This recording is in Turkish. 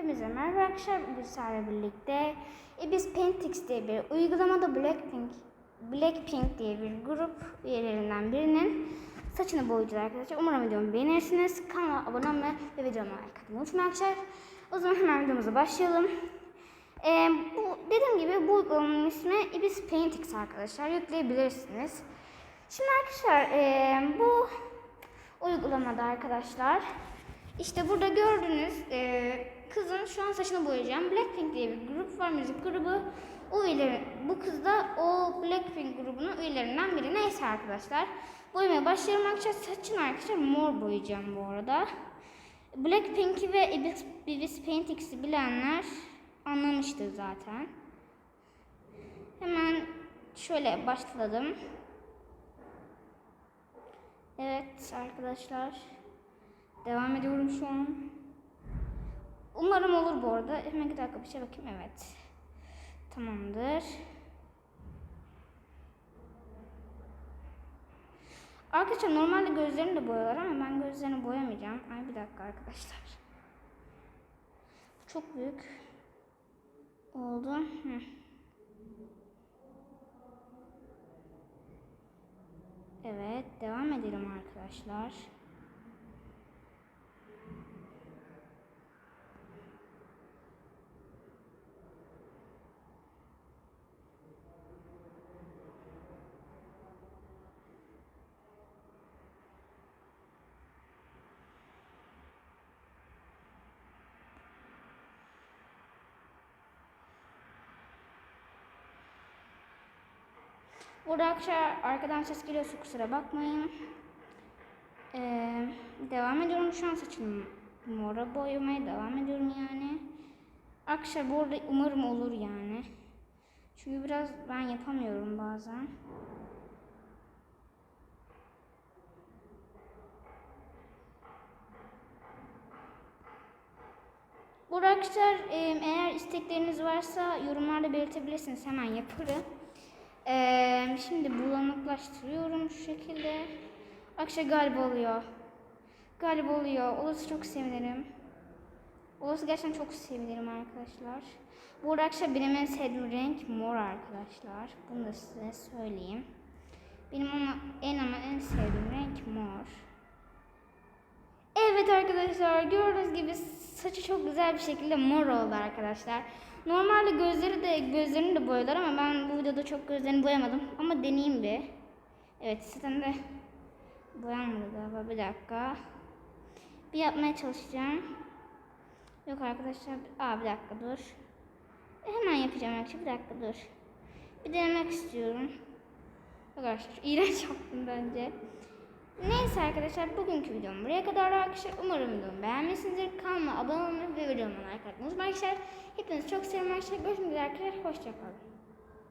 Hepinize merhaba arkadaşlar. Sizlerle birlikte Ibis Paintix diye bir uygulamada Blackpink Blackpink diye bir grup üyelerinden birinin saçını boyayacağız arkadaşlar. Umarım videomu beğenirsiniz. Kanala abone olmayı ve videoma like atmayı unutmayın arkadaşlar. O zaman hemen videomuza başlayalım. Ee, bu, dediğim gibi bu uygulamanın ismi Ibis Paintix arkadaşlar. Yükleyebilirsiniz. Şimdi arkadaşlar ee, bu uygulamada arkadaşlar işte burada gördüğünüz e, kızın şu an saçını boyayacağım. Blackpink diye bir grup var, müzik grubu. O üyeleri, bu kız da o Blackpink grubunun üyelerinden biri. Neyse arkadaşlar. Boyamaya başlayalım arkadaşlar. Saçını arkadaşlar mor boyayacağım bu arada. Blackpink'i ve Ibis, Ibis Paintix'i bilenler anlamıştır zaten. Hemen şöyle başladım. Evet arkadaşlar. Devam ediyorum şu an. Umarım olur bu arada. Hemen bir dakika bir şey bakayım. Evet. Tamamdır. Arkadaşlar normalde gözlerini de boyuyorlar ama ben gözlerini boyamayacağım. Ay bir dakika arkadaşlar. Çok büyük oldu. Hı. Evet, devam edelim arkadaşlar. Burada arkadaşlar arkadan ses geliyorsa kusura bakmayın. Ee, devam ediyorum şu an saçımı mora boyamaya devam ediyorum yani. Arkadaşlar bu arada umarım olur yani. Çünkü biraz ben yapamıyorum bazen. Bu arkadaşlar e, eğer istekleriniz varsa yorumlarda belirtebilirsiniz. Hemen yaparım. Ee, şimdi bulanıklaştırıyorum şu şekilde. Akşam galiba oluyor. Galiba oluyor. Olursa çok sevinirim. Olursa gerçekten çok sevinirim arkadaşlar. Bu arada arkadaşlar benim en sevdiğim renk mor arkadaşlar. Bunu da size söyleyeyim. Benim ama en ama en sevdiğim renk mor. Evet arkadaşlar gördüğünüz gibi saçı çok güzel bir şekilde mor oldu arkadaşlar. Normalde gözleri de gözlerini de boyalar ama ben bu videoda çok gözlerini boyamadım. Ama deneyeyim bir. Evet zaten de boyanmadı galiba bir dakika. Bir yapmaya çalışacağım. Yok arkadaşlar. Aa bir dakika dur. Hemen yapacağım arkadaşlar bir dakika dur. Bir denemek istiyorum. Arkadaşlar iğrenç yaptım bence. Neyse arkadaşlar bugünkü videom buraya kadar arkadaşlar. Umarım videomu beğenmişsinizdir. Kanalıma abone olmayı ve videomu like atmayı unutmayın arkadaşlar. Hepinizi çok seviyorum arkadaşlar. Görüşmek üzere arkadaşlar. Hoşçakalın.